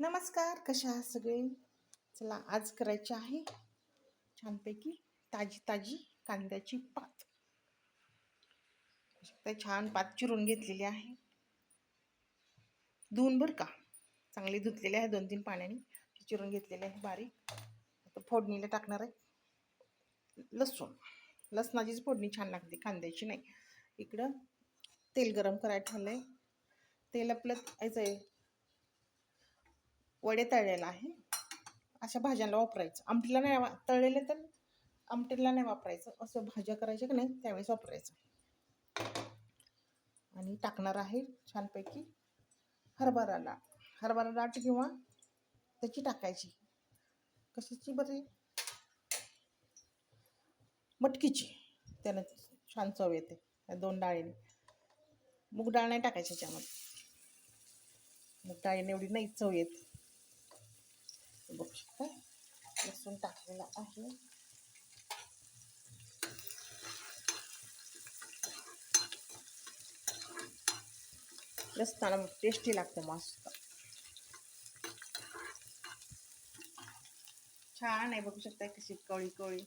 नमस्कार कशा आहात सगळे? चला आज करायची आहे छानपैकी ताजी ताजी कांद्याची पात. शकता छान पात चिरून घेतलेली आहे. धुवून बरं का? चांगली धुतलेली आहे दोन तीन पाण्याने चिरून घेतलेली आहे बारीक. आता फोडणीला टाकणार आहे. लसूण. लसणाचीच फोडणी छान लागते कांद्याची नाही. इकडं तेल गरम करायला ठेवलं आहे तेल आपलं यायचं आहे वडे तळलेला आहे. अशा भाज्यांना वापरायचं. आमटीला नाही वा तळलेले तर आमटीला नाही वापरायचं. असं भाज्या करायच्या की नाही त्यावेळेस वापरायचं. आणि टाकणार आहे छानपैकी हरभरा डाळ हरभरा डाट किंवा त्याची टाकायची. कशाची बरी? मटकीची. त्यानं छान चव येते या दोन डाळीने. मूग डाळ नाही टाकायची त्याच्यामध्ये. मूग डाळीने एवढी नाही चव येते. बघू शकता लसूण टाकलेला आहे लसणाला टेस्टी लागतं मस्त छान आहे बघू शकता कशी कळी कळी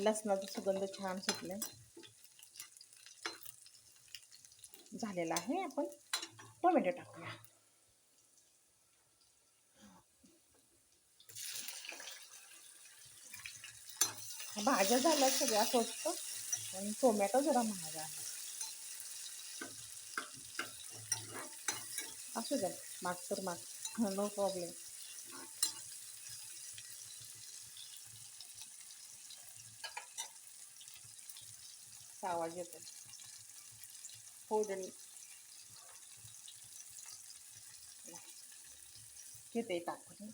लसणाचा सुगंध छान सुटला झालेला आहे आपण. टोमॅटो टाकूया. भाज्या झाल्या सगळ्या स्वस्त. आणि टोमॅटो जरा महाग आहे. असू द्या माग तर माग. नो प्रॉब्लेम आवाज येतो फोडणी. घेते टाकून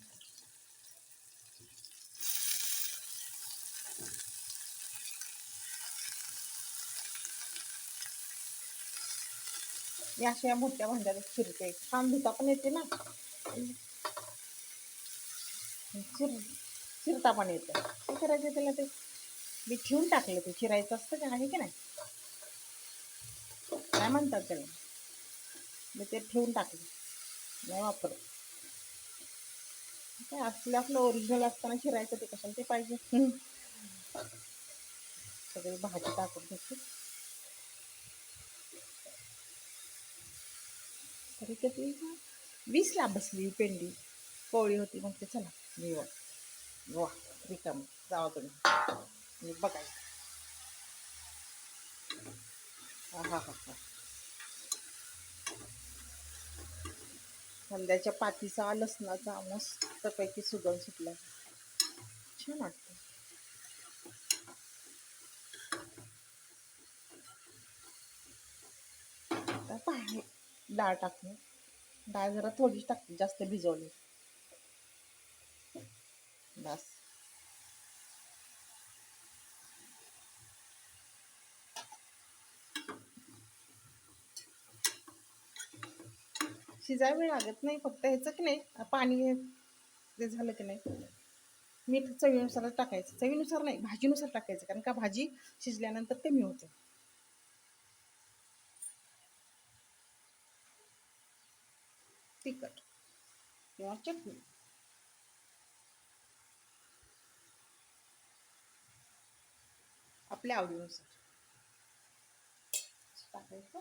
या अशा या मोठ्या भांड्यात चिरते. छान धुता पण येते ना. चिर चिरता पण येतं. काय करायचं त्याला ते? मी ठेवून टाकलं ते चिरायचं असतं का आहे की नाही? काय म्हणतात त्याला? मी ते ठेवून टाकले. नाही वापर काय असलं आपलं ओरिजिनल असताना चिरायचं ते कशाला ते पाहिजे? सगळी भाजी टाकून घेते तरी किती वीसला बसली पेंडी. पोळी होती मग ते चला मी वा वा रिकाम. जावा तुम्ही. आणि बघायचं. हा हा हा कांद्याच्या पातीचा लसणाचा मस्तपैकी सुगंध सुटला. छान वाटतं. आता पाणी डाळ टाकणे डाळ जरा थोडीच टाकते जास्त भिजवली. बस. शिजाय वेळ लागत नाही फक्त ह्याचं की नाही पाणी ते झालं की नाही मीठ चवीनुसारच टाकायचं. चवीनुसार नाही भाजीनुसार टाकायचं कारण का भाजी शिजल्यानंतर कमी होते तिखट किंवा चटणी. आपल्या आवडीनुसार. टाकायचं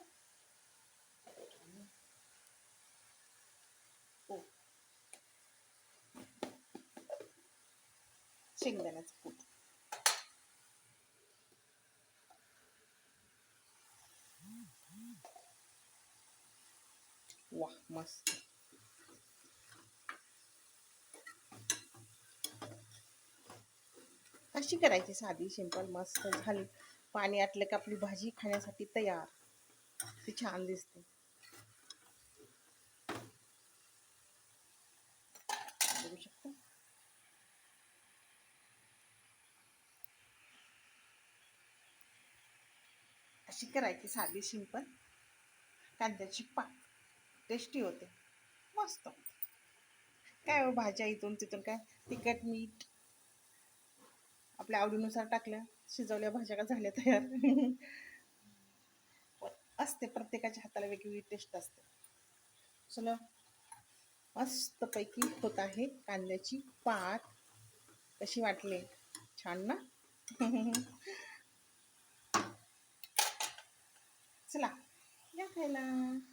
हो शेंगदाण्याचं कूट वा मस्त. कशी करायची साधी सिंपल मस्त झाली. पाणी आटलं की आपली भाजी खाण्यासाठी तयार. ती छान दिसते बघू शकता अशी करायची साधी सिंपल कांद्याची पाक टेस्टी होते. मस्त काय हो भाज्या इथून तिथून काय? तिखट मीठ. आपल्या आवडीनुसार टाकल्या शिजवल्या भाज्या का झाल्या तयार? असते प्रत्येकाच्या हाताला वेगवेगळी टेस्ट असते. चला. मस्तपैकी होत आहे कांद्याची पात. कशी वाटली? छान ना? चला या खायला